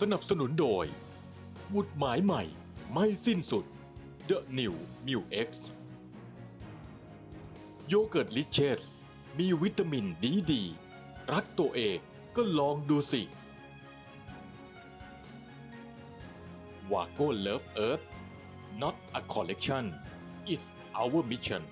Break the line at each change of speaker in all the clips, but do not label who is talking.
สนับสนุนโดยหมุดหมายใหม่ไม่สิ้นสุด The New m u X โยเกิร์ตลิเชสมีวิตามินดีดี รักตัวเองก็ลองดูสิวาโก้เลิฟเอิร์ธ not a collection it's our mission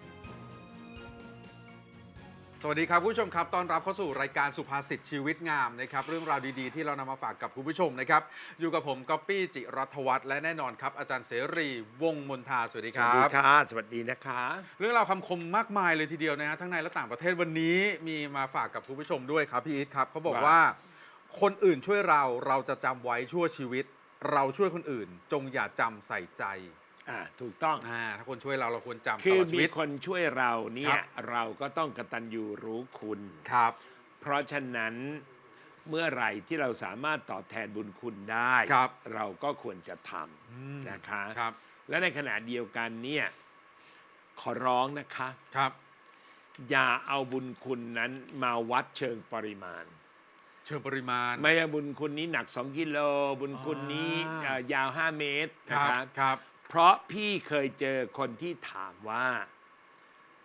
สวัสดีครับคุณผู้ชมครับต้อนรับเข้าสู่รายการสุภาษิตชีวิตงามนะครับเรื่องราวดีๆ ที่เรานำมาฝากกับคุณผู้ชมนะครับอยู่กับผมก๊อปปี้จิรัฐวัฒน์และแน่นอนครับ อาจารย์เสรีวงศ์มนทาสวัสดี
ส
ค
วัส
รั
ดี
บ
ค่ะ สวัสดีนะคะ
เรื่องราวคำคมมากมายเลยทีเดียวนะฮะทั้งในและต่างประเทศวันนี้มีมาฝากกับคุณผู้ชมด้วยครับพี่อีทครับเขาบอกว่าคนอื่นช่วยเราเราจะจำไว้ชั่วชีวิต เราช่วยคนอื่น จงอย่าจำใส่ใจ
อ่าถูกต้อง
อ่าถ้าคนช่วยเราเราควรจำต
คือ
ลอดชี
มี
วิต
คนช่วยเราเนี่
ครั
ย
บ
เราก็ต้องกตัญญูรู้คุณ
ครับ
เพราะฉะนั้นเมื่อไหร่ที่เราสามารถตอบแทนบุญคุณได้
ครับ
เราก็ควรจะท
อืมำ
นะคะ
ครับ
และในขณะเดียวกันเนี่ยขอร้องนะคะ
ครับ
อย่าเอาบุญคุณนั้นมาวัดเชิงปริมาณ
เชิงปริมาณ
ไม่ใช่บุญคุณนี้หนัก 2 กิโล บุญคุณนี้
อ่า
เอ่อยาว 5 เมตร
ค
นะ
รับ
คะ
ครับ
เพราะพี่เคยเจอคนที่ถามว่า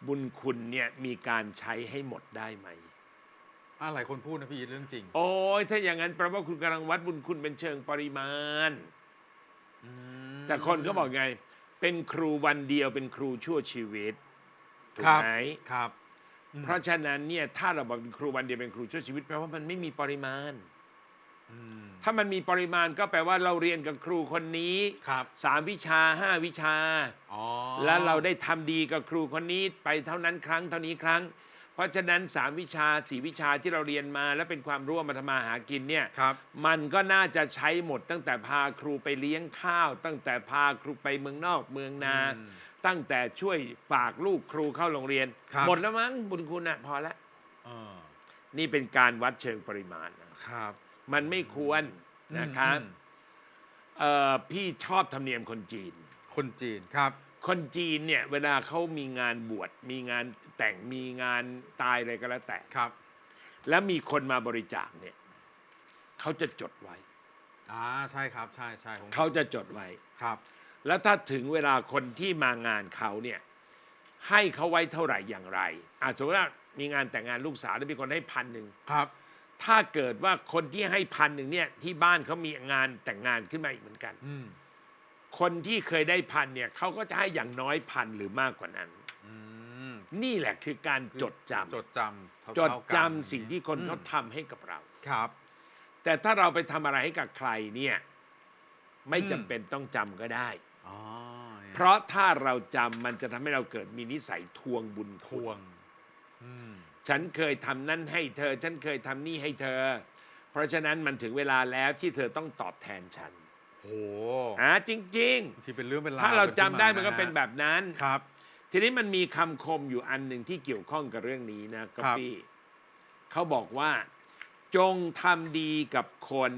บุญคุณเนี่ยมีการใช้ให้หมดได้ไหม
อ่าหลายคนพูดนะพี่อีทเรื่องจริง
โอ้ยถ้าอย่างนั้นแปลว่าคุณกำลังวัดบุญคุณเป็นเชิงปริมาณ
อืม
แต่คนก็บอกไง เป็นครูวันเดียวเป็นครูชั่วชีวิตถูก
ครับ
ไหม
ครับ อืม
เพราะฉะนั้นเนี่ยถ้าเราบอกเป็นครูวันเดียวเป็นครูชั่วชีวิตแปลว่ามันไม่มีปริมาณ
อืม
ถ้ามันมีปริมาณก็แปลว่าเราเรียนกับครูคนนี้
ครับ
สามวิชาห้าวิชา
อ๋อ
แล้วเราได้ทำดีกับครูคนนี้ไปเท่านั้นครั้งเท่านี้ครั้ง เพราะฉะนั้นสามวิชาสี่วิชาที่เราเรียนมาและเป็นความร่วมมาทำมาหากินเนี่ย
ครับ
มันก็น่าจะใช้หมดตั้งแต่พาครูไปเลี้ยงข้าว ตั้งแต่พาครูไปเมืองนอกเมืองนา
อืม
ตั้งแต่ช่วยฝากลูกครูเข้าโรงเรียน
ครับ
หมดแล้วมั้งบุญคุณนะพอแล้ว
เออ
นี่เป็นการวัดเชิงปริมาณนะครับ มันไม่ควรนะครับ
อืม
เอ่อพี่ชอบธรรมเนียมคนจีน
คนจีนครับ
คนจีนเนี่ยเวลาเขามีงานบวชมีงานแต่งมีงานตายอะไรก็แล้วแต่
ครับ
แล้วมีคนมาบริจาคเนี่ยเขาจะจดไว้
อ่าใช่ครับ ใช่ใช่ผม
เขาจะจดไว้
ครับ
แล้วถ้าถึงเวลาคนที่มางานเขาเนี่ยให้เขาไว้เท่าไหร่อย่างไรอะสมมติว่ามีงานแต่งงานลูกสาวแล้วมีคนให้พันหนึ่ง
ครับ
ถ้าเกิดว่าคนที่ให้พันหนึ่งเนี่ย ที่บ้านเขามีงานแต่งงานขึ้นมาอีกเหมือนกัน
อืม
คนที่เคยได้พันเนี่ยเขาก็จะให้อย่างน้อยพันหรือมากกว่านั้น
อืม
นี่แหละคือการจดจำ
จดจำเท่าๆ
จด
กัน
จำสิ่งที่คน
อืม
เขาทำให้กับเรา
ครับ
แต่ถ้าเราไปทำอะไรให้กับใครเนี่ย ไม่
อืม
จำเป็นต้องจำก็ได้
อ๋อเนี่ย
เพราะถ้าเราจำมันจะทำให้เราเกิดมีนิสัยทวงบุญ
ท
คุณ
วง อืม
ฉันเคยทำนั่นให้เธอ ฉันเคยทำนี่ให้เธอ เพราะฉะนั้นมันถึงเวลาแล้วที่เธอต้องตอบแทนฉัน
โห
อ่าจริง
ที่เป็นเรื่องเป็น
ๆ
ราว
ถ้าเราจำได้
ขึ้
มันก็เป็นแบบนั้น
ครับ
ทีนี้มันมีคำคมอยู่อันหนึ่งที่เกี่ยวข้องกับเรื่องนี้นะก๊อปปี้เขาบอกว่า จงทำดีกับคน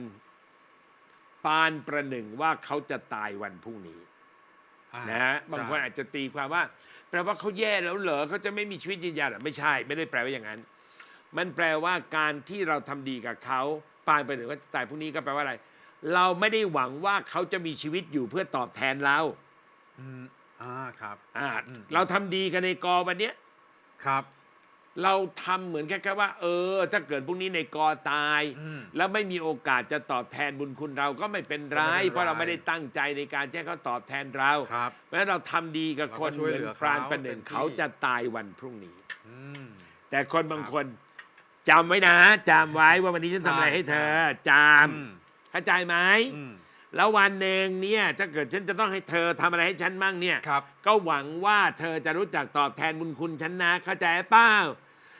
ปานประหนึ่งว่าเขาจะตายวันพรุ่งนี้
อ่า
นะฮะบางคน
ใช่
อาจจะตีความว่าแปลว่าเขาแย่แล้วเหรอเขาจะไม่มีชีวิตยืนยาวเหรอไม่ใช่ ไม่ได้แปลว่าอย่างนั้น มันแปลว่าการที่เราทำดีกับเขาปานประหนึ่งว่าจะตายพรุ่งนี้ก็แปลว่าอะไร เราไม่ได้หวังว่าเขาจะมีชีวิตอยู่เพื่อตอบแทนเรา
อืมอ่าครับ
อ่า
อืม
เราทำดีกันในกอวันเนี้ย
ครับ
เราทำเหมือนแค่แค่ว่า เออ ถ้าเกิดพรุ่งนี้ในกอตาย
อืม
แล้วไม่มีโอกาสจะตอบแทนบุญคุณเราก็ไม่เป็นไร
ก็ไม่เป็นไร
เพราะเราไม่ได้ตั้งใจในการที่ให้เขาตอบแทนเรา
ครับ
เพราะฉะนั้นเราทำดีกับคน
เราก็ช่วย
เหมือน
เหลือ
ปราณ
เขา
ประหนึ่ง
เต็มที่
เขาจะตายวันพรุ่งนี้
อืม
แต่คนบาง
ครับ
คนจำไว้นะจำไว้ว่าวันนี้ฉันทำอะไรให้เธอจ
อืมำ
เข้าใจไหม
อืม
แล้ววันหนึ่งเนี่ยถ้าเกิดฉันจะต้องให้เธอทำอะไรให้ฉันมั่งเนี่ย
ครับ
ก็หวังว่าเธอจะรู้จักตอบแทนบุญคุณฉันนะเข้าใจเปล่า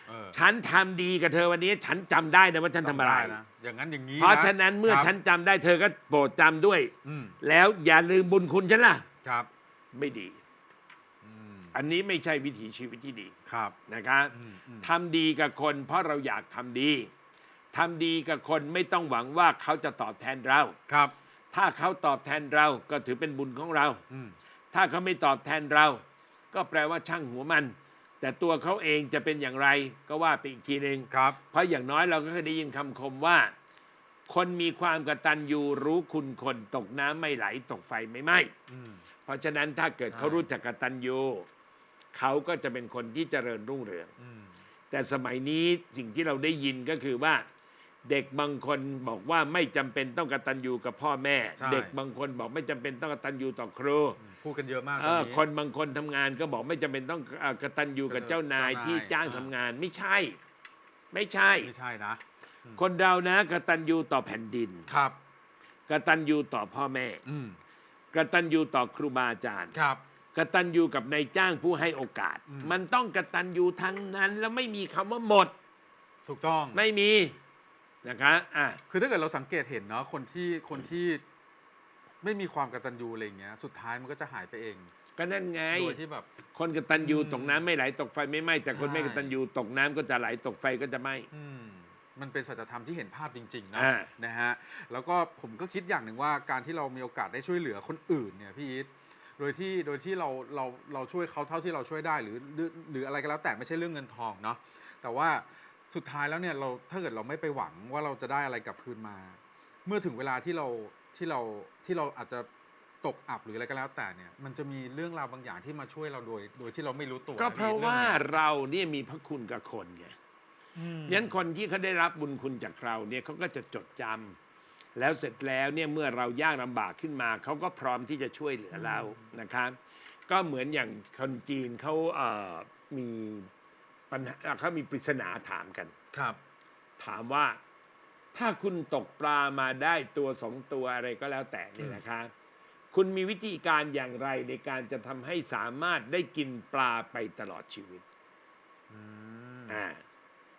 เออ
ฉันทำดีกับเธอวันนี้ ฉันจำได้นะว่าฉันทำอะไร
จด้นะอย่างนั้นอย่างนี้
เพราะฉะนั้นเมื่อ
ครับ
ฉันจำได้เธอก็โปรดจำด้วย
อืม
แล้วอย่าลืมบุญคุณฉันล่ะ
ครับ
ไม่ดี
อืม
อันนี้ไม่ใช่วิถีชีวิตที่ดี
ครับ
นะครับ
อืมอืม
ทำดีกับคนเพราะเราอยากทำดีทำดีกับคนไม่ต้องหวังว่าเขาจะตอบแทนเรา
ครับ
ถ้าเขาตอบแทนเราก็ถือเป็นบุญของเรา
อืม
ถ้าเขาไม่ตอบแทนเรา ก็แปลว่าช่างหัวมัน แต่ตัวเขาเองจะเป็นอย่างไรก็ว่าไปอีกทีหนึ่ง
ครับ
เพราะอย่างน้อยเราก็เคยได้ยินคำคมว่า คนมีความกตัญญูรู้คุณคนตกน้ำไม่ไหลตกไฟไม่ไหม้
อืม
เพราะฉะนั้นถ้าเกิด
ใช่
เขารู้จักกตัญญูเขาก็จะเป็นคนที่เจริญรุ่งเรือง
อืม
แต่สมัยนี้สิ่งที่เราได้ยินก็คือว่า เด็กบางคนบอกว่าไม่จำเป็นต้องกตัญญูกับพ่อแม่
ใช่
เด็กบางคนบอกไม่จำเป็นต้องกตัญญูต่อครู
พูดกันเยอะมากต
เอ
อน
อ
นี้
คนบางคนทำงานก็บอกไม่จำเป็นต้องเอ่อกตัญญูกับเจ้านาย
เจ้านาย
ที่จ้าง
อ่า
ทำงานไม่ใช่ ไม่ใช่
ไม่ใช่นะ
คนเรานะกตัญญูต่อแผ่นดิน
ครับ
กตัญญูต่อพ่อแม่
อืม
กตัญญูต่อครูบาอาจารย์
ครับ
กตัญญูกับนายจ้างผู้ให้โอกาส
อืม
มันต้องกตัญญูทั้งนั้นแล้วไม่มีคำว่าหมด
ถูกต้อง
ไม่มี นะคะอะ
คือถ้าเกิดเราสังเกตเห็นเนาะคนที่คนที่ไม่มีความกตัญญูอะไรอย่างเงี้ยสุดท้ายมันก็จะหายไปเอง
ก็นั่นไง
โดยที่แบบ
คนกตัญญู
อืม
ตกน้ำไม่ไหลตกไฟไม่ไหม้แต่คน
ใช่
ไม่กตัญญูตกน้ำก็จะไหลตกไฟก็จะไหม้
อืมมันเป็นสัจธรรมที่เห็นภาพจริงๆนะ
อ่า
นะฮะแล้วก็ผมก็คิดอย่างหนึ่งว่าการที่เรามีโอกาสได้ช่วยเหลือคนอื่นเนี่ยพี่อีทโดยที่โดยที่เราเราเราช่วยเขาเท่าที่เราช่วยได้หรือหรือหรืออะไรก็แล้วแต่ไม่ใช่เรื่องเงินทองเนาะแต่ว่า สุดท้ายแล้วเนี่ยเราถ้าเกิดเราไม่ไปหวังว่าเราจะได้อะไรกลับคืนมา เมื่อถึงเวลาที่เราที่เราที่เราอาจจะตกอับหรืออะไรก็แล้วแต่เนี่ยมันจะมีเรื่องราวบางอย่างที่มาช่วยเราโดย โดยที่เราไม่รู้ตัว
ก็เพราะ
มี
ว่า
องหนึ่ง
เราเนี่ยมีพระคุณกับคนไง
อืม
งั้นคนที่เขาได้รับบุญคุณจากเราเนี่ยเขาก็จะจดจำแล้วเสร็จแล้วเนี่ยเมื่อเรายากลำบากขึ้นมาเขาก็พร้อมที่จะช่วยเหลือเรานะครับ ก็เหมือนอย่างคนจีนเขาเอ่อมี ปัญหาเขามีปริศนาถามกัน
ครับ
ถามว่าถ้าคุณตกปลามาได้ตัวสองตัวอะไรก็แล้วแต่เนี่ยนะคะคุณมีวิธีการอย่างไรในการจะทำให้สามารถได้กินปลาไปตลอดชีวิต
อืม
อ่า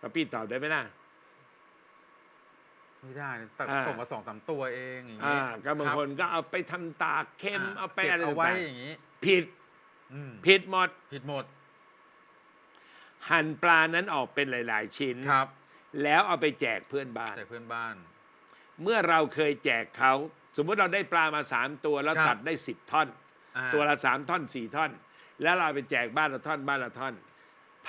ป้าปี้ตอบได้ไหมล่ะ
ไม่ได้นะแต่
อ่า
ตกมาสองสามตัวเองอย่าง
อ่า
นี้
ก็บางคนก็เอาไปทำตากเข้มเอาไป
เก็บ
อะไร
เอาไว้
ต่าง
อย่างนี้
ๆผิด
อืม
ผิดหมด
ผิดหมด
หั่นปลานั้นออกเป็นหลาย ๆ ชิ้น
ครับ
แล้วเอาไปแจกเพื่อนบ้าน
แต่เพื่อนบ้าน
เมื่อเราเคยแจกเขา สมมุติเราได้ปลามาสามตัวแล้ว
ครับ
ตัดได้สิบท่อน
อ่า
ตัวละสามท่อนสี่ท่อน แล้วเราเอาไปแจกบ้านละท่อนบ้านละท่อน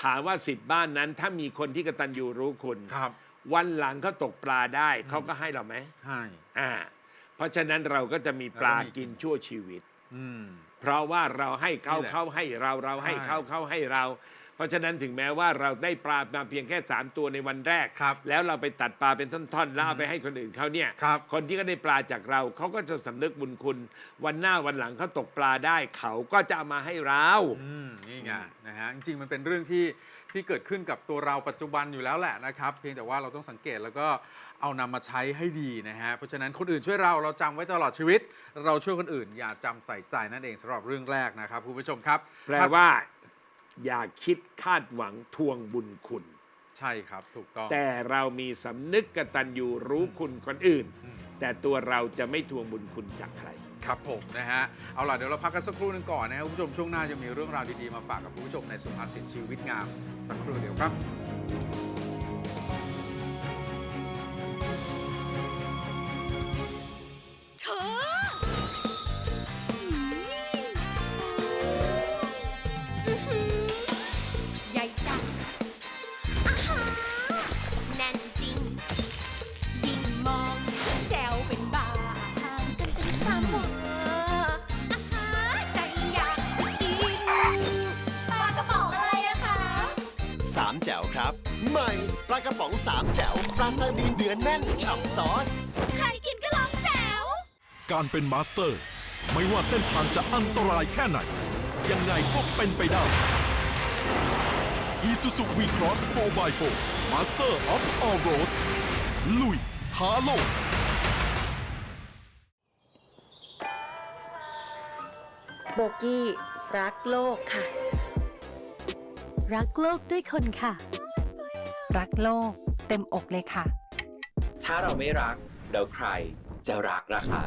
ถามว่าสิบบ้านนั้น ถ้ามีคนที่กตัญญูรู้คุณ
ครับ
วันหลังเขาตกปลาได้เขาก็ให้เราไหม
ให้
อ่า เพราะฉะนั้นเราก็จะมีปลา
แล้วก็มี
กินชั่วชีวิต
อืม
เพราะว่าเราให้เขา
นี่แหละ
เขาให้เราเราให้
ใช่
เขาเขาให้เรา เพราะฉะนั้นถึงแม้ว่าเราได้ปลามาเพียงแค่ 3 ตัวในวันแรก
ครับ
แล้วเราไปตัดปลาเป็นท่อนๆ แล้วเอาไปให้คนอื่นเขาเนี่ย
ครับ
คนที่ก็ได้ปลาจากเราเขาก็จะสำนึกบุญคุณ วันหน้าวันหลังเขาตกปลาได้เขาก็จะเอามาให้เรา
อืมนี่ไงนะฮะจริงๆมันเป็นเรื่องที่ที่เกิดขึ้นกับตัวเราปัจจุบันอยู่แล้วแหละนะครับ เพียงแต่ว่าเราต้องสังเกตแล้วก็เอานำมาใช้ให้ดีนะฮะเพราะฉะนั้นคนอื่นช่วยเราเราจำไว้ตลอดชีวิต เราช่วยคนอื่น อย่าจำใส่ใจนั่นเองสำหรับเรื่องแรกนะครับคุณผู้ชมครับ
แปลว่า อย่าคิดคาดหวังทวงบุญคุณ
ใช่ครับถูกต้อง
แต่เรามีสำนึกกตัญญูรู้คุณคนอื่น
อืม
แต่ตัวเราจะไม่ทวงบุญคุณจากใคร
ครับผมนะฮะ เอาล่ะ เดี๋ยวเราพักกันสักครู่หนึงก่อนนะครับคุณผู้ชมช่วงหน้าจะมีเรื่องราวดีๆ มาฝากกับคุณผู้ชมในสุภาษิตชีวิตงามสักครู่เดียวครับ
ใหม่ ปลากระป๋อง
สามแจ๋วปลาซาดีนเนื้อแน่นฉ่ำซอส
ใครกินก็ลองแจ๋ว
การเป็นมาสเตอร์ ไม่ว่าเส้นทางจะอันตรายแค่ไหน ยังไงก็เป็นไปได้ Isuzu V-Cross 4x4 Master of All Roads ลุยท้าโลก
โบกี้ รักโลกค่ะ
รักโลกด้วยคนค่ะ
รักโลก เต็มอกเลยค่ะ
ถ้าเราไม่รักแล้วใครจะรักล่ะคะ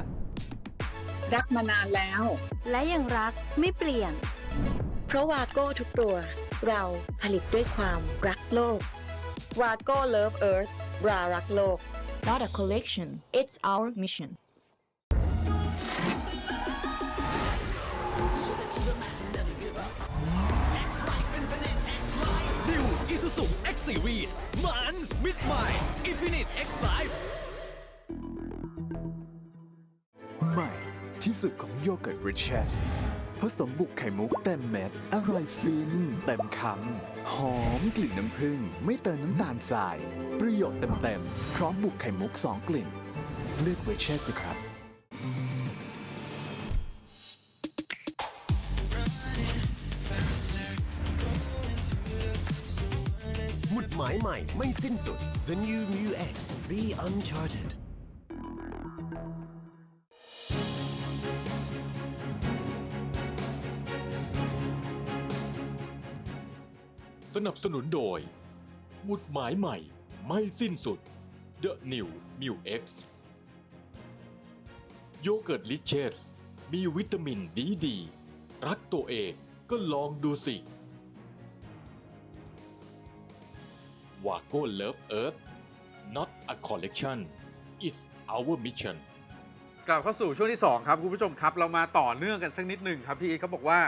รักมานานแล้ว
และยังรักไม่เปลี่ยน
เพราะวาโก้ทุกตัว เราผลิตด้วยความรักโลกวาโก้ Love Earth รารักโลก
Not a collection, it's our mission.
ซีรีส์มันมิดใหม่อินฟินิตเอ็กซ์
ใหม่ที่สุดของโยเกิร์ตบริชเชสผสมบุกไข่มุกเต็มเม็ด อร่อยฟินเต็มคำหอมกลิ่นน้ำผึ้งไม่เติมน้ำตาลทราย ประโยชน์เต็มๆพร้อมบุกไข่มุก 2 กลิ่น เลือกเวชเชสสิครับ
หมายใหม่ไม่สิ้นสุด The New Mu X Be Uncharted
สนับสนุนโดยหมุดหมายใหม่ไม่สิ้นสุด The New m u X โยเกิร์ตลิเชสมีวิตามินดีดี รักตัวเองก็ลองดูสิ วาโก้เลิฟเอิร์ธ not a collection it's our mission
กลับเข้าสู่ช่วงที่ 2 ครับคุณผู้ชมครับ เรามาต่อเนื่องกันสักนิดหนึ่งครับพี่เขาบอกว่า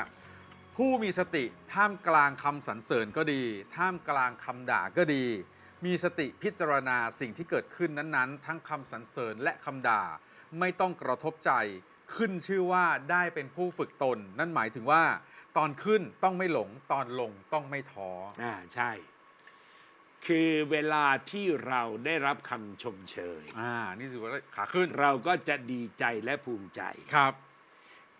ผู้มีสติท่ามกลางคำสรรเสริญก็ดี ท่ามกลางคำด่าก็ดี มีสติพิจารณาสิ่งที่เกิดขึ้นนั้นๆ ทั้งคำสรรเสริญและคำด่า ไม่ต้องกระทบใจ ขึ้นชื่อว่าได้เป็นผู้ฝึกตน นั่นหมายถึงว่า ตอนขึ้นต้องไม่หลงตอนลงต้องไม่ท้อ
อ่าใช่ คือเวลาที่เราได้รับคำชมเชย
อ่า นี่ถือว่าขาขึ้น
เราก็จะดีใจและภูมิใจ
ครับ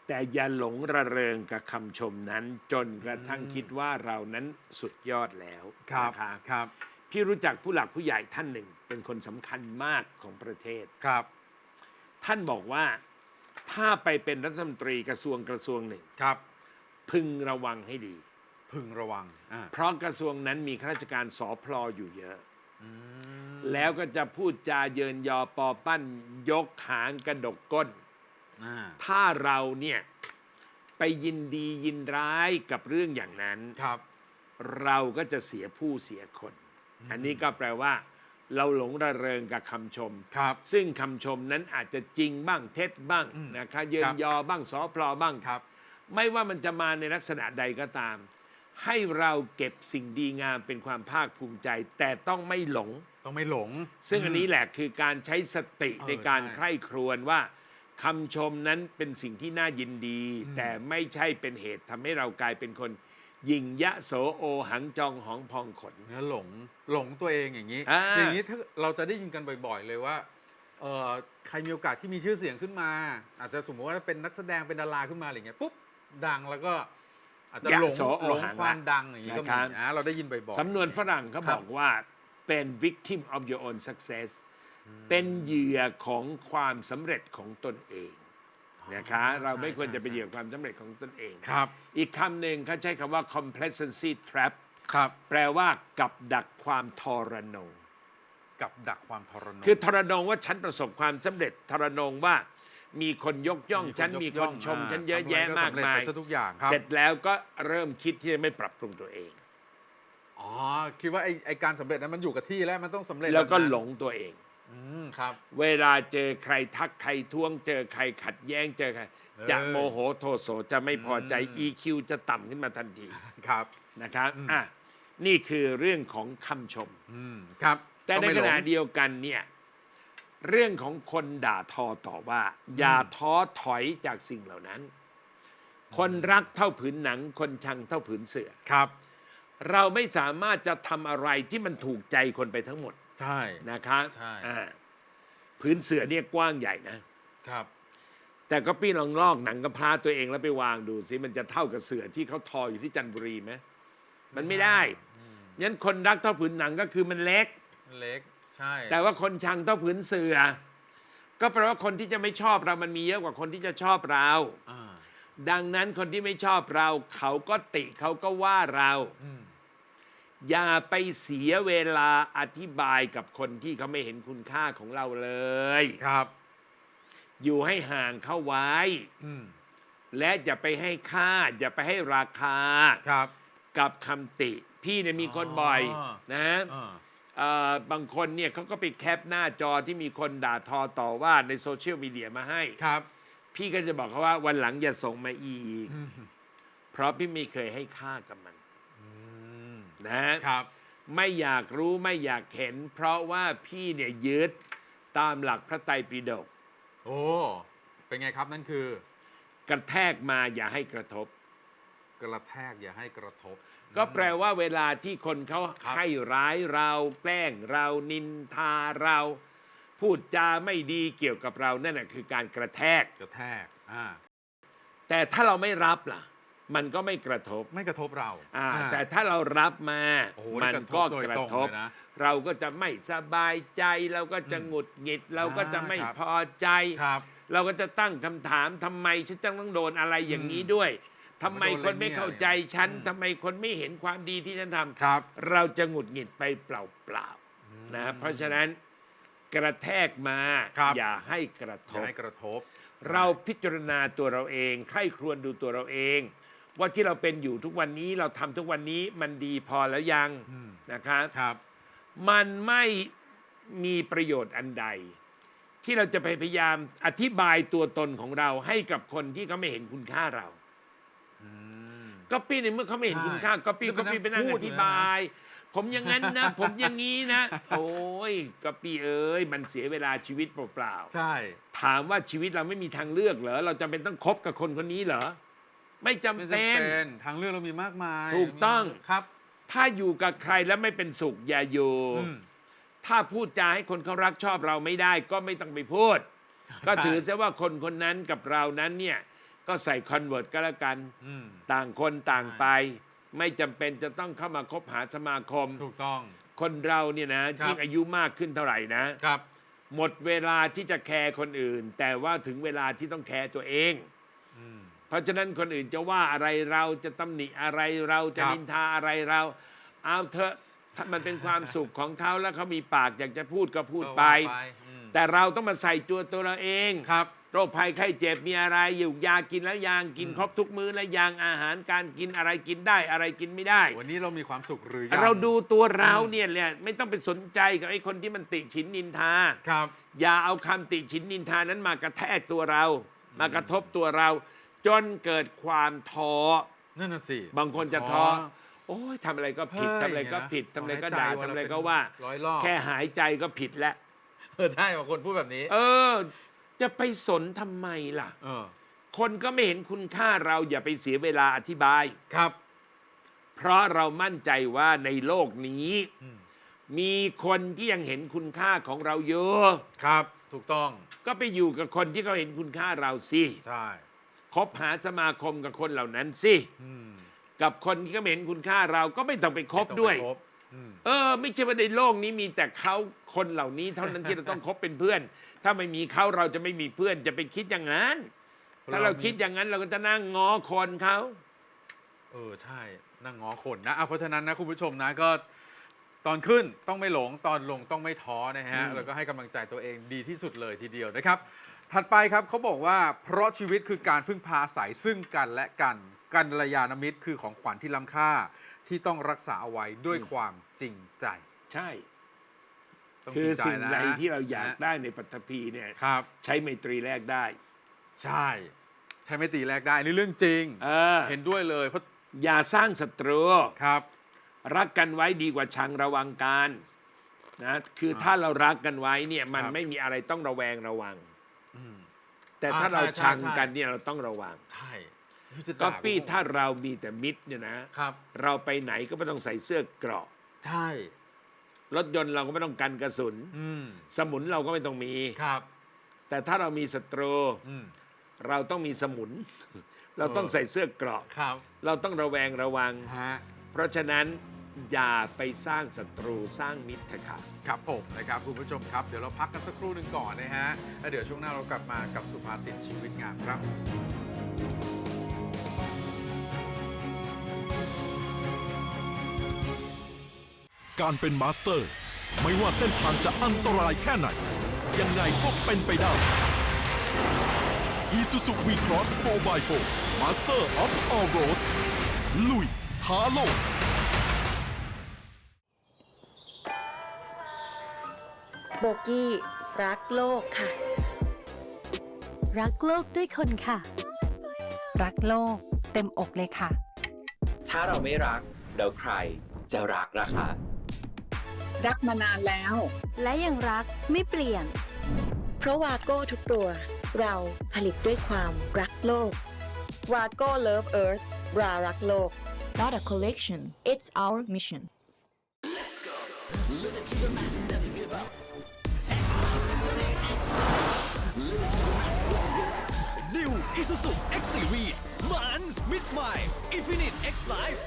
แต่อย่าหลงระเริงกับคำชมนั้น จนกระทั่ง
อืม
คิดว่าเรานั้นสุดยอดแล้ว
ครับ
นะคะ
ครับ
พี่รู้จักผู้หลักผู้ใหญ่ท่านหนึ่ง เป็นคนสำคัญมากของประเทศ
ครับ
ท่านบอกว่าถ้าไปเป็นรัฐมนตรีกระทรวงกระทรวงหนึ่ง
ครับ
พึงระวังให้ดี
พึงระวังอ่า
เพราะกระทรวงนั้นมีข้าราชการสอพลออยู่เยอะ
อืม
แล้วก็จะพูดจาเยินยอปอปั้นยกหางกระดกก้น
อ่า
ถ้าเราเนี่ย ไปยินดียินร้ายกับเรื่องอย่างนั้น
ครับ
เราก็จะเสียผู้เสียคน อันนี้ก็แปลว่า เราหลงระเริงกับคำชม
ครับ
ซึ่งคำชมนั้นอาจจะจริงบ้างเท็จบ้าง
อืม
นะคะเยิ
คนรับ
ยอบ้างสอพลอบ้าง
ครับ
ไม่ว่ามันจะมาในลักษณะใดก็ตาม ให้เราเก็บสิ่งดีงามเป็นความภาคภูมิใจ แต่ต้องไม่หลง
ต้องไม่หลง
ซึ่งอันนี้แหละคือการใช้สติ
เออ
ในการ
ใช่
ใคร่ครวญว่าคำชมนั้นเป็นสิ่งที่น่ายินดี
อืม
แต่ไม่ใช่เป็นเหตุทำให้เรากลายเป็นคนหยิ่งยะโสโอหังจองหองพองขน
เนื้อหลงหลงตัวเองอย่างนี้
อ่า
อย่างนี้ถ้าเราจะได้ยินกันบ่อยๆ เลยว่าเอ่อใครมีโอกาสที่มีชื่อเสียงขึ้นมา อาจจะสมมติว่าเป็นนักแสดงเป็นดาราขึ้นมาอะไรเงี้ยปุ๊บดังแล้วก็ อาจจะหลง
ยะโสโอ
หลง
หัง
ความ
ละ
ดังอย่างนี้ก็
นะ
มี
ครับ
อ่าเราได้ยินบ่อยๆ
สำนวนฝรั่งเขา
ครับ
บอกว่าเป็น victim of your own success เป็นเหยื่อของความสำเร็จของตนเองนะคะเราไม่ควรจะเป็นเหยื่อความสำเร็จของตนเอง
ครับ
อีกคำหนึ่งเขาใช้คำว่า complacency trap
ครับ
แปลว่ากับดักความทรนง
กับดักความทรนง
คือทรนงว่าฉันประสบความสำเร็จทรนงว่า มีคนยกย่อง
มีคน
ฉัน
ยก
มี
ย่
ค
อนง
ชม
อ่า
ฉันเยอะ
ทำอะไร
แยะ
ก็
มาก
สำเร็จ
มาย
ไปซะทุกอย่างครับ
เสร็จแล้วก็เริ่มคิดที่จะไม่ปรับปรุงตัวเอง
อ๋อคิดว่าไอ้ไอ้การสำเร็จนั้นมันอยู่กับที่แล้วมันต้องสำเร็จ
แล้วก็
บบนั้น
หลงตัวเอง
อืมครับ
เวลาเจอใครทักใครท้วง เจอใครขัดแย้งเจอใคร
เออ
จะโมโหโทโสจะไม่พอใจ
อืม
EQ จะต่ำขึ้นมาทันที
ครับ
นะครับ
อืม
อะนี่คือเรื่องของคำชม
อืมครับ
แต่ใน
องไม่
ข
หลง
ณะเดียวกันเนี่ย เรื่องของคนด่าทอต่อว่า อย่าท้อถอยจากสิ่งเหล่านั้น คนรักเท่าผืนหนัง คนชังเท่าผืนเสือ
ครับ
เราไม่สามารถจะทำอะไรที่มันถูกใจคนไปทั้งหมด
ใช่
นะครับ
ใช่
อ่าผืนเสือเนี่ยกว้างใหญ่นะ
ครับ
แต่ก็พี่ลองลอกหนังกระพร้าตัวเองแล้วไปวางดูสิมันจะเท่ากับเสือที่เขาทออยู่ที่จันทบุรีไหมมันไม่ได้งั้นคนรักเท่าผืนหนังก็คือมันเล็ก
เล็ก ใช่
แต่ว่าคนชังเท่าผืนเสือ ก็แปลว่าคนที่จะไม่ชอบเรามันมีเยอะกว่าคนที่จะชอบเรา
อ่า
ดังนั้นคนที่ไม่ชอบเรา เขาก็ติเขาก็ว่าเรา
อืม
อย่าไปเสียเวลาอธิบายกับคนที่เขาไม่เห็นคุณค่าของเราเลย
ครับ
อยู่ให้ห่างเข้าไว้
อืม
และอย่าไปให้ค่า อย่าไปให้ราคา
ครับ
กับคำติ พี่เนี่ยมีคนบ่อย
อ๋อ
นะ
อ่า
เอ่อ บางคนเนี่ยเขาก็ไปแคปหน้าจอที่มีคนด่าทอต่อว่าในโซเชียลมีเดียมาให้
ครับ
พี่ก็จะบอกเขาว่าวันหลังอย่าส่งมาอีก
อืม
เพราะพี่ไม่เคยให้ค่ากับมัน
อืม
นะ
ครับ
ไม่อยากรู้ไม่อยากเห็น เพราะว่าพี่เนี่ยยึดตามหลักพระไตรปิฎก
โอ้ เป็นไงครับนั่นคือ
กระแทกมาอย่าให้กระทบ
กระแทกอย่าให้กระทบ
ก็แปลว่าเวลาที่คนเขา
ครับ
ให้ร้ายเราแกล้งเรานินทาเรา พูดจาไม่ดีเกี่ยวกับเรานั่นแหะคือการกระแทก
กระแทกอ่า
แต่ถ้าเราไม่รับล่ะ มันก็ไม่กระทบ
ไม่กระทบเรา
อ่า
อ่า
แต่ถ้าเรารับมา
โอ้โห
มัน
นี่
ก็
ก
ก
ระ
ระ
ทบ
ท
โดยตรง
บ
เลยนะ
เราก็จะไม่สบายใจ เราก็จะ
อืม
หงุดหงิด เราก็จะไม่
ครับ
พอใจ
ครับ
เราก็จะตั้งคำถามทำไมฉันจะต้องโดนอะไรอย่างนี้ด้วย ทำไมคนไม่เข้าใจฉัน
อืม
ทำไมคนไม่เห็นความดีที่ฉันทำ
ครับ
เราจะหงุดหงิดไปเปล่าๆนะเพราะฉะนั้นกระแทกมา
ครับ
อย่าให้กระท
อย่า
บ
ให้กระทบ
เราพิจารณาตัวเราเองใคร่ครวญดูตัวเราเอง ว่าที่เราเป็นอยู่ทุกวันนี้เราทำทุกวันนี้มันดีพอแล้วยัง
อืม
นะครับ
ครับ
มันไม่มีประโยชน์อันใด ที่เราจะไปพยายามอธิบายตัวตนของเราให้กับคนที่เขาไม่เห็นคุณค่าเรา
อืม
ก็ปี้ในเมื่อเขาไม่เห็น
ใช่
คุณค่าก็ปี้
จะไป
ก็ปี้ไปนั่ง
พู
อ
ดอยู่
ธิ
นะ
บาย ผมอย่างนั้นนะ ผมอย่างนี้นะ โอ้ยก็ปี้เอ้ยมันเสียเวลาชีวิตเปล่าๆ
ใช่
ถามว่าชีวิตเราไม่มีทางเลือกเหรอเราจำเป็นต้องคบกับคนคนนี้เหรอไม่จำ
ไม่
เป็
จำเป็นนทางเลือกเรามีมากมาย
ถูกต้อง
ครับ
ถ้าอยู่กับใครแล้วไม่เป็นสุขอย่าอยู่
อืม
ถ้าพูดจาให้คนเขารักชอบเราไม่ได้ ก็ไม่ต้องไปพูด ก็ถือซะว่าคนคนนั้นกับเรานั้นเนี่ย ก็ใส่คอนเวิร์ตก็แล้วกัน
อืม
ต่างคนต่างไป ไม่จำเป็นจะต้องเข้ามาคบหาสมาคม
ถูกต้อง
คนเราเนี่ยนะครับ ยิ่งอายุมากขึ้นเท่าไหร่นะ
ครับ
หมดเวลาที่จะแคร์คนอื่น แต่ว่าถึงเวลาที่ต้องแคร์ตัวเอง
อืม
เพราะฉะนั้นคนอื่นจะว่าอะไรเราจะตำหนิอะไรเราจะ
ครับ
นินทาอะไรเรา เอาเถอะถ้ามันเป็นความสุขของเขาแล้วเขามีปากอยากจะพูดก็พูดไป
ก็ว่าอืม
แต่เราต้องมาใส่ตัวตัวเราเอง
ครับ
โรคภัยไข้เจ็บมีอะไรอยู่ยากินแล้วยังกินครบทุกมื้อแล้วยังอาหารการกินอะไรกินได้อะไรกินไม่ได้
วันนี้เรามีความสุขหรือยัง
เราดูตัวเราเนี่ยแหละไม่ต้องไปสนใจกับไอ้คนที่มันติฉินนินทา
ครับ
อย่าเอาคำติฉินนินทานั้นมากระแทกตัวเรา มากระทบตัวเรา จนเกิดความท้อ
นั่นน่ะสิ
บางคนจะท้อโอ้ยทำอะไรก็ผิด
เฮ้ย
ทำอะไรก็
อย่างเงี้ยนะ
ผิดทำอะไรก็
ขอให้
ด่า
ใจวัน
ทำ
ละ
อะไร
เป็น
ก็ว่า
ร้อยรอบ
แค่หายใจก็ผิดแล้ว
เออใช่บางคนพูดแบบนี้
เออ จะไปสนทำไมล่ะ
เออ
คนก็ไม่เห็นคุณค่าเราอย่าไปเสียเวลาอธิบาย
ครับ
เพราะเรามั่นใจว่าในโลกนี้
อืม
มีคนที่ยังเห็นคุณค่าของเราเยอะ
ครับ ถูกต้อง
ก็ไปอยู่กับคนที่เขาเห็นคุณค่าเราสิ
ใช่
คบหาสมาคมกับคนเหล่านั้นสิ
อืม
กับคนที่เขาไม่เห็นคุณค่าเราก็ไม่ต้องไปคบด้วย
ไม่ต้องไปคบอืม
เออ ไม่ใช่ว่าในโลกนี้มีแต่เขาคนเหล่านี้เท่านั้นที่เราต้องคบเป็นเพื่อน ถ้าไม่มีเขาเราจะไม่มีเพื่อนจะไปคิดอย่างนั้น ถ้าเราคิดอย่างนั้นเราก็จะนั่งง้อคนเขา
เออใช่นั่งง้อคนนะอะเพราะฉะนั้นนะคุณผู้ชมนะก็ตอนขึ้นต้องไม่หลงตอนลงต้องไม่ท้อนะฮะแล้วก็ให้กำลังใจตัวเองดีที่สุดเลยทีเดียวนะครับ ถัดไปครับเขาบอกว่าเพราะชีวิตคือการพึ่งพาอาศัยซึ่งกันและกันกันระยาณมิตรคือของขวัญที่ล้ำค่าที่ต้องรักษาเอาไว้ด้วยความจริงใจ
ใช่
ต้อง
คื
จริ
อง
ใจ
สิ่ง
นะ
ใดที่เราอยาก
นะ
ได้ในปัตตภีเนี่ย
ครับ
ใช้ไมตรีแลกได้
ใช่ใช้ไม่ตีแรกได้นี่เรื่องจริง
เออ
เห็นด้วยเลยเพราะ
อย่าสร้างศัตรู
ครับ
รักกันไว้ดีกว่าชังระวังกันนะคือถ้าเรารักกันไว้เนี่ยมัน
ครับ
ไม่มีอะไรต้องระแวงระวัง
อืม
แต่
อ่า
ถ้าเรา
ใช่ใช่
ชัง
ใช่
กันเนี่ยเราต้องระวัง
ใช่ที่จะ
ก็
ด่า
ปี้
ผม
ถ้าเรามีแต่มิตรเนี่ยนะ
ครับ
เราไปไหนก็ไม่ต้องใส่เสื้อเกราะ
ใช่
รถยนต์เราก็ไม่ต้องกันกระสุน
อืม
สมุนเราก็ไม่ต้องมี
ครับ
แต่ถ้าเรามีศัตรู
อืม
เราต้องมีสมุน เราต้องใส่เสื้อเกราะ
ครับ
เราต้องระแวงระวัง
ฮะ
เพราะฉะนั้นอย่าไปสร้างศัตรูสร้างมิตรเถอะค่ะ
ครับผมนะครับคุณผู้ชมครับ เดี๋ยวเราพักกันสักครู่หนึ่งก่อนนะฮะแล้วเดี๋ยวช่วงหน้าเรากลับมากับสุภาษิตชีวิตงามครับ
การเป็นมาสเตอร์ ไม่ว่าเส้นทางจะอันตรายแค่ไหน ยังไงก็เป็นไปได้ Isuzu V-Cross 4x4 Master of All Roads ลุยท้าโลก
โบกี้ รักโลกค่ะ
รักโลกด้วยคนค่ะ
รักโลกเต็มอกเลยค่ะ
ถ้าเราไม่รัก แล้วใครจะรักล่ะคะ
รักมานานแล้ว
และยังรักไม่เปลี่ยน
เพราะวาโก้ทุกตัว เราผลิตด้วยความรักโลก วาโก้ Love Earth รารักโลก
Not a collection, it's our mission.
New Isuzu X Series มันมิดใหม่ Infinite X Life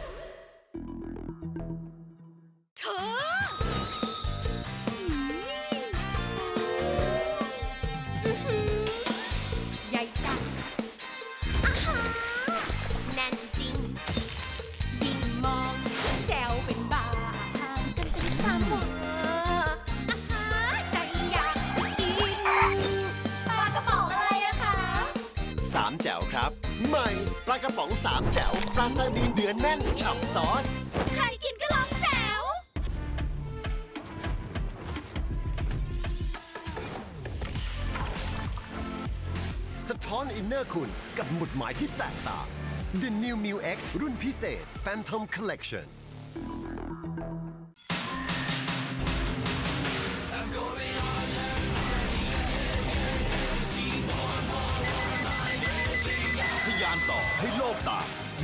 เธออื้อ สาม
แจ๋วปลาซาดีนเนื้อแน่นฉ่ำซอส
ใครกินก็ลองแจ๋ว
สะท้อนอินเนอร์คุณกับหมุดหมายที่แตกต่าง The New Mu X รุ่นพิเศษ Phantom Collection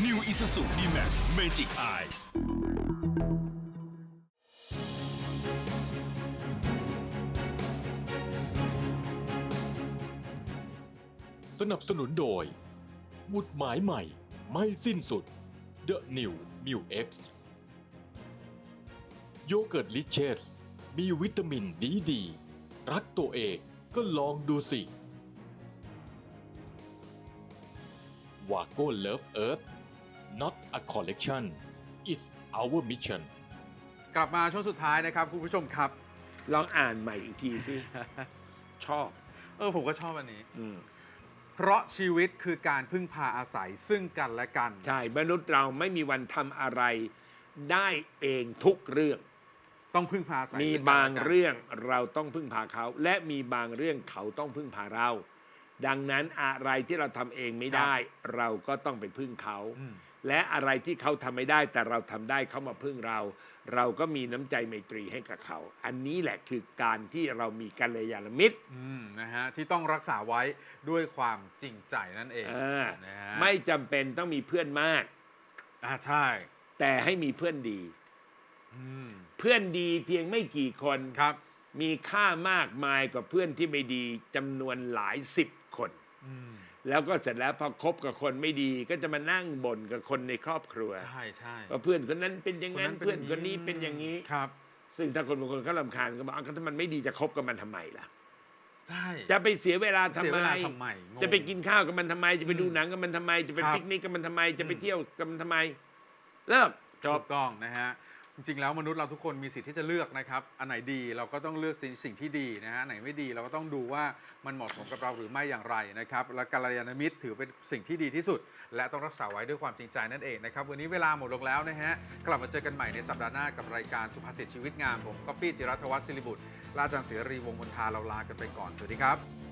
New Isuzu D-Max Magic Eyes
สนับสนุนโดยหมุดหมายใหม่ไม่สิ้นสุด The New m u X โยเกิร์ตลิเชสมีวิตามินดีดี รักตัวเองก็ลองดูสิวาโก้ Love Earth not a collection it's our mission
กลับมาช่วงสุดท้ายนะครับคุณผู้ชมครับ
ลองอ่านใหม่อีกทีสิ ชอบ
เออผมก็ชอบอันนี้
อืม
เพราะชีวิตคือการพึ่งพาอาศัยซึ่งกันและกัน
ใช่ มนุษย์เราไม่มีวันทำอะไร ได้เองทุกเรื่อง
ต้องพึ่งพาอาศัย
มี
ซึ่กัน
บาง
และกัน
เรื่องเราต้องพึ่งพาเขา และมีบางเรื่องเขาต้องพึ่งพาเรา ดังนั้นอะไรที่เราทำเองไม่ได้ เราก็ต้องไปพึ่งเขา
อืม
และอะไรที่เขาทำไม่ได้แต่เราทำได้เขามาพึ่งเรา เราก็มีน้ำใจไมตรีให้กับเขา อันนี้แหละคือการที่เรามีกัลยาณมิตร
อืมนะฮะที่ต้องรักษาไว้ด้วยความจริงใจนั่นเอง
อ่า
นะฮะ
ไม่จำเป็นต้องมีเพื่อนมาก
อ่าใช่
แต่ให้มีเพื่อนดี
อืม
เพื่อนดีเพียงไม่กี่คน
ครับ
มีค่ามากมายกว่าเพื่อนที่ไม่ดีจำนวนหลายสิบคน
อืม
แล้วก็เสร็จแล้วพอคบกับคนไม่ดีก็จะมานั่งบ่นกับคนในครอบครัว
ใช่ใช่
ว่าเพื่อนคนนั้นเป็นอย่างนั้น
ค
เพื่อนคนนี้เป็นอย่าง
นี้
นี้
ครับ
ซึ่งถ้าคนบางคนเขาลำคาญก็บอกอ้าวก็ถ้ามันไม่ดีจะคบกับมันทำไมล่ะ
ใช่
จะไปเสียเวลาทำ
เสีย
ไม
เวลาทำไมงง
จะไปกินข้าวกับมันทำไม จะไปดู
อืม
หนังกับมันทำไม จะไป
ครับ
ปิกนิกกับมันทำไม จะไป
อืม
เที่ยวกับมันทำไม เลิกจ
ถู
บ
กต้องนะฮะ จริงๆแล้วมนุษย์เราทุกคนมีสิทธิ์ที่จะเลือกนะครับ อันไหนดีเราก็ต้องเลือกสิ่งงที่ดีนะฮะไหนไม่ดีเราก็ต้องดูว่ามันเหมาะสมกับเราหรือไม่อย่างไรนะครับ และกัลยาณมิตรถือเป็นสิ่งที่ดีที่สุด และต้องรักษาไว้ด้วยความจริงใจนั่นเองนะครับ วันนี้เวลาหมดลงแล้วนะฮะ กลับมาเจอกันใหม่ในสัปดาห์หน้ากับรายการสุภาษิตชีวิตงามผมก๊อปปี้จิรัตวัฒน์ศิริบุตรและอาจารย์เสรีวงศ์มนทาเราลากันไปก่อนสวัสดีครับ